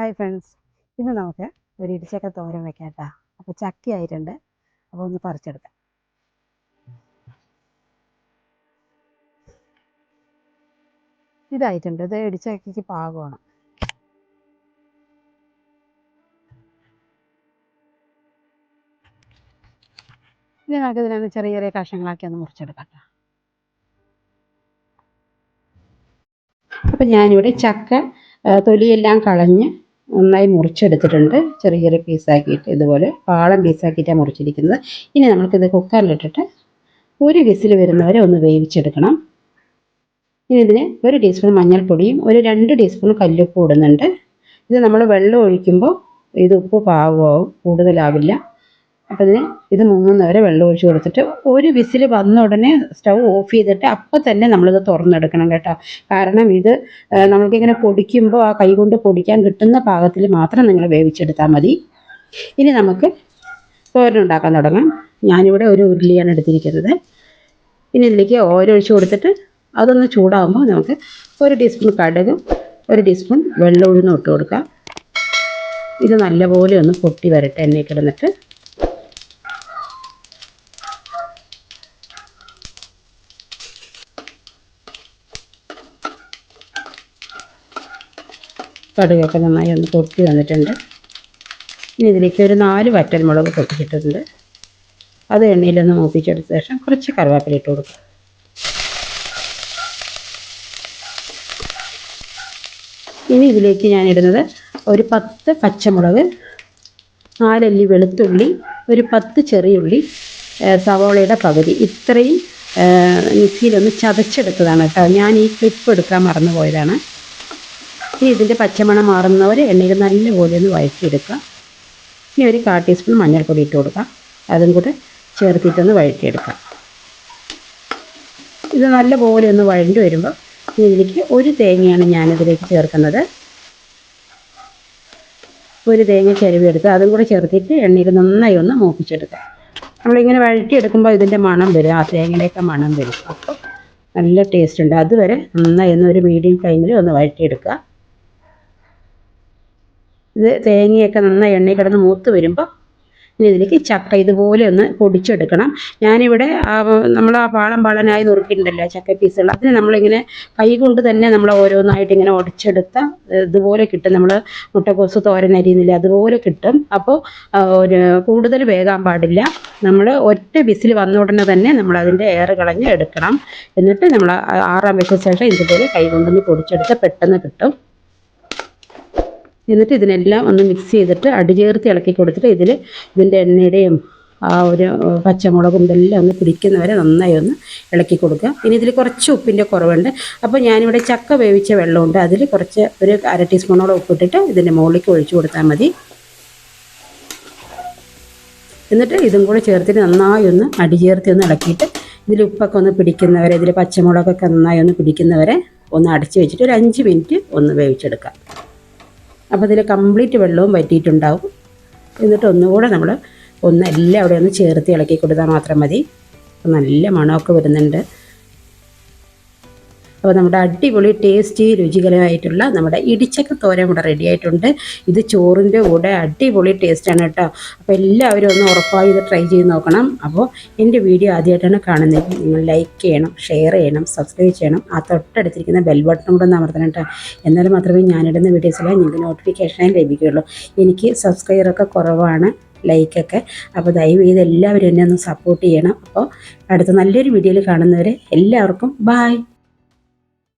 Hi friends ഇന്ന് നമുക്ക് ഒരു ഇടിച്ചക്ക തോരൻ വെക്കാം അപ്പോൾ ചക്ക ആയിട്ടുണ്ട്. അപ്പോൾ ഒന്ന് പറിച്ചെടുക്കാം. ഇതായിട്ടുണ്ട്. ഇത് ഇടിച്ചക്കയ്ക്ക് പാകമാണ്. ഇനി നമുക്ക് ഇതിനൊന്ന് ചെറിയ ചെറിയ കഷ്ണങ്ങളാക്കി ഒന്ന് മുറിച്ചെടുക്കാം. അപ്പം ഞാനിവിടെ ചക്ക തൊലിയെല്ലാം കളഞ്ഞ് നന്നായി മുറിച്ചെടുത്തിട്ടുണ്ട്. ചെറിയ ചെറിയ പീസാക്കിയിട്ട് ഇതുപോലെ പാളം പീസാക്കിയിട്ടാണ് മുറിച്ചിരിക്കുന്നത്. ഇനി നമുക്കിത് കുക്കറിലിട്ടിട്ട് ഒരു വിസിൽ വരുന്നവരെ ഒന്ന് വേവിച്ചെടുക്കണം. ഇനി ഇതിന് ഒരു ടീസ്പൂൺ മഞ്ഞൾപ്പൊടിയും ഒരു രണ്ട് ടീസ്പൂൺ കല്ലുപ്പ് ഇടുന്നുണ്ട്. ഇത് നമ്മൾ വെള്ളം ഒഴിക്കുമ്പോൾ ഇത് ഉപ്പ് പാകമാവും കൂടുതലാവില്ല. അപ്പോൾ ഇതിന് ഇത് മുങ്ങുന്നവരെ വെള്ളം ഒഴിച്ച് കൊടുത്തിട്ട് ഒരു വിസിൽ വന്ന ഉടനെ സ്റ്റൗ ഓഫ് ചെയ്തിട്ട് അപ്പം തന്നെ നമ്മളിത് തുറന്നെടുക്കണം കേട്ടോ. കാരണം ഇത് നമുക്കിങ്ങനെ പൊടിക്കുമ്പോൾ ആ കൈ കൊണ്ട് പൊടിക്കാൻ കിട്ടുന്ന പാകത്തിൽ മാത്രം നിങ്ങൾ വേവിച്ചെടുത്താൽ മതി. ഇനി നമുക്ക് തോരൻ ഉണ്ടാക്കാൻ തുടങ്ങാം. ഞാനിവിടെ ഒരു ഉരുളിയാണ് എടുത്തിരിക്കുന്നത്. ഇനി ഇതിലേക്ക് ഓരോ ഒഴിച്ച് കൊടുത്തിട്ട് അതൊന്ന് ചൂടാകുമ്പോൾ നമുക്ക് ഒരു ടീസ്പൂൺ കടുകും ഒരു ടീസ്പൂൺ വെള്ളം ഉഴുന്നും ഇട്ട് കൊടുക്കാം. ഇത് നല്ലപോലെ ഒന്ന് പൊട്ടി വരട്ടെ എണ്ണയിൽ കിടന്നിട്ട്. കടുകൊക്കെ നന്നായി ഒന്ന് പൊട്ടി വന്നിട്ടുണ്ട്. ഇനി ഇതിലേക്ക് ഒരു നാല് വറ്റൽമുളക് പൊട്ടിച്ചിട്ടുണ്ട് അത് എണ്ണയിലൊന്ന് മൂപ്പിച്ചെടുത്ത ശേഷം കുറച്ച് കറിവേപ്പില ഇട്ട് കൊടുക്കുക. ഇനി ഇതിലേക്ക് ഞാൻ ഇടുന്നത് ഒരു പത്ത് പച്ചമുളക് നാലല്ലി വെളുത്തുള്ളി ഒരു പത്ത് ചെറിയുള്ളി സവോളയുടെ പകുതി. ഇത്രയും മിക്സിയിലൊന്ന് ചതച്ചെടുത്തതാണ് കേട്ടോ. ഞാൻ ഈ ക്ലിപ്പ് എടുക്കാൻ മറന്നു പോയതാണ് ഇനി ഇതിന്റെ പച്ചമണം മാറുന്നവരെ എണ്ണയിൽ നല്ലപോലെ ഒന്ന് വഴറ്റിയെടുക്കുക. ഇനി ഒരു കാ ടീസ്പൂൺ മഞ്ഞൾപ്പൊടി ഇട്ട് കൊടുക്കുക. അതും കൂടെ ചേർത്തിട്ടൊന്ന് വഴറ്റിയെടുക്കുക. ഇത് നല്ലപോലെ ഒന്ന് വഴണ്ടി വരുമ്പോൾ ഇതിലേക്ക് ഒരു തേങ്ങയാണ് ഞാനിതിലേക്ക് ചേർക്കുന്നത്. ഒരു തേങ്ങ ചെരുവെടുത്ത് അതും കൂടെ ചേർത്തിട്ട് എണ്ണയിൽ നന്നായി ഒന്ന് മൂപ്പിച്ചെടുക്കുക. നമ്മളിങ്ങനെ വഴറ്റിയെടുക്കുമ്പോൾ ഇതിന്റെ മണം വരും. ആ തേങ്ങയുടെയൊക്കെ മണം വരും. അപ്പോൾ നല്ല ടേസ്റ്റ് ഉണ്ട്. അതുവരെ നന്നായി ഒന്ന് ഒരു മീഡിയം ഫ്ലെയിമിൽ ഒന്ന് വഴറ്റിയെടുക്കുക. ഇത് തേങ്ങയൊക്കെ നന്നായി എണ്ണയിൽ കിടന്ന് മൂത്ത് വരുമ്പോൾ ഇനി ഇതിലേക്ക് ചക്ക ഇതുപോലെ ഒന്ന് പൊടിച്ചെടുക്കണം. ഞാനിവിടെ നമ്മൾ ആ പാളം പാളനായി നുറുക്കിയിട്ടുണ്ടല്ലോ ചക്ക പീസുകൾ അതിന് നമ്മളിങ്ങനെ കൈ കൊണ്ട് തന്നെ നമ്മൾ ഓരോന്നായിട്ട് ഇങ്ങനെ ഉടച്ചെടുത്ത ഇതുപോലെ കിട്ടും. നമ്മൾ മുട്ടക്കോസ് തോരൻ അരിയുന്നില്ല അതുപോലെ കിട്ടും. അപ്പോൾ ഒരു കൂടുതൽ വേകാൻ പാടില്ല. നമ്മൾ ഒറ്റ വിസിൽ വന്ന ഉടനെ തന്നെ നമ്മൾ അതിന്റെ എയർ കളഞ്ഞ് എടുക്കണം. എന്നിട്ട് നമ്മൾ ആറാം വെച്ച ശേഷം ഇതുപോലെ കൈ കൊണ്ടൊന്ന് പൊടിച്ചെടുത്ത് പെട്ടെന്ന് കിട്ടും. എന്നിട്ട് ഇതിനെല്ലാം ഒന്ന് മിക്സ് ചെയ്തിട്ട് അടിചേർത്ത് ഇളക്കി കൊടുത്തിട്ട് ഇതിൽ ഇതിന്റെ എണ്ണയുടെയും ആ ഒരു പച്ചമുളകും ഇതെല്ലാം ഒന്ന് പിടിക്കുന്നവരെ നന്നായി ഒന്ന് ഇളക്കി കൊടുക്കുക. ഇനി ഇതിൽ കുറച്ച് ഉപ്പിന്റെ കുറവുണ്ട്. അപ്പോൾ ഞാനിവിടെ ചക്ക വേവിച്ച വെള്ളമുണ്ട്. അതിൽ കുറച്ച് ഒരു അര ടീസ്പൂണോളം ഉപ്പിട്ടിട്ട് ഇതിന്റെ മുകളിലേക്ക് ഒഴിച്ചു കൊടുത്താൽ മതി. എന്നിട്ട് ഇതും കൂടെ ചേർത്തിട്ട് നന്നായി ഒന്ന് അടിചേർത്തി ഒന്ന് ഇളക്കിയിട്ട് ഇതിൽ ഉപ്പൊക്കെ ഒന്ന് പിടിക്കുന്നവരെ ഇതിൽ പച്ചമുളകൊക്കെ നന്നായി ഒന്ന് പിടിക്കുന്നവരെ ഒന്ന് അടച്ചു വെച്ചിട്ട് ഒരു അഞ്ച് മിനിറ്റ് ഒന്ന് വേവിച്ചെടുക്കാം അപ്പോൾ ഇതിൽ കംപ്ലീറ്റ് വെള്ളവും വറ്റിയിട്ടുണ്ടാവും. എന്നിട്ട് ഒന്നുകൂടെ നമ്മൾ ഒന്ന് എല്ലാം അവിടെ ഒന്ന് ചേർത്ത് ഇളക്കി കൊടുത്താൽ മാത്രം മതി. നല്ല മണമൊക്കെ വരുന്നുണ്ട്. അപ്പോൾ നമ്മുടെ അടിപൊളി ടേസ്റ്റി രുചികരമായിട്ടുള്ള നമ്മുടെ ഇടിച്ചക്ക തോരൻ ഇവിടെ റെഡി ആയിട്ടുണ്ട്. ഇത് ചോറിന്റെ കൂടെ അടിപൊളി ടേസ്റ്റാണ് കേട്ടോ. അപ്പോൾ എല്ലാവരും ഒന്ന് ഉറപ്പായി ഇത് ട്രൈ ചെയ്ത് നോക്കണം. അപ്പോൾ എന്റെ വീഡിയോ ആദ്യമായിട്ടാണ് കാണുന്നത് നിങ്ങൾ ലൈക്ക് ചെയ്യണം ഷെയർ ചെയ്യണം സബ്സ്ക്രൈബ് ചെയ്യണം. ആ തൊട്ടടുത്തിരിക്കുന്ന ബെൽ ബട്ടൺ കൂടെ ഒന്ന് അമർത്തണം കേട്ടോ. എന്നാൽ മാത്രമേ ഞാനിടുന്ന വീഡിയോസിലെ നിങ്ങൾക്ക് നോട്ടിഫിക്കേഷനായി ലഭിക്കുകയുള്ളൂ. എനിക്ക് സബ്സ്ക്രൈബറൊക്കെ കുറവാണ് ലൈക്കൊക്കെ അപ്പോൾ ദയവ് ചെയ്ത് എല്ലാവരും എന്നെ ഒന്ന് സപ്പോർട്ട് ചെയ്യണം. അപ്പോൾ അടുത്ത നല്ലൊരു വീഡിയോയിൽ കാണുന്നവരെ എല്ലാവർക്കും ബായ്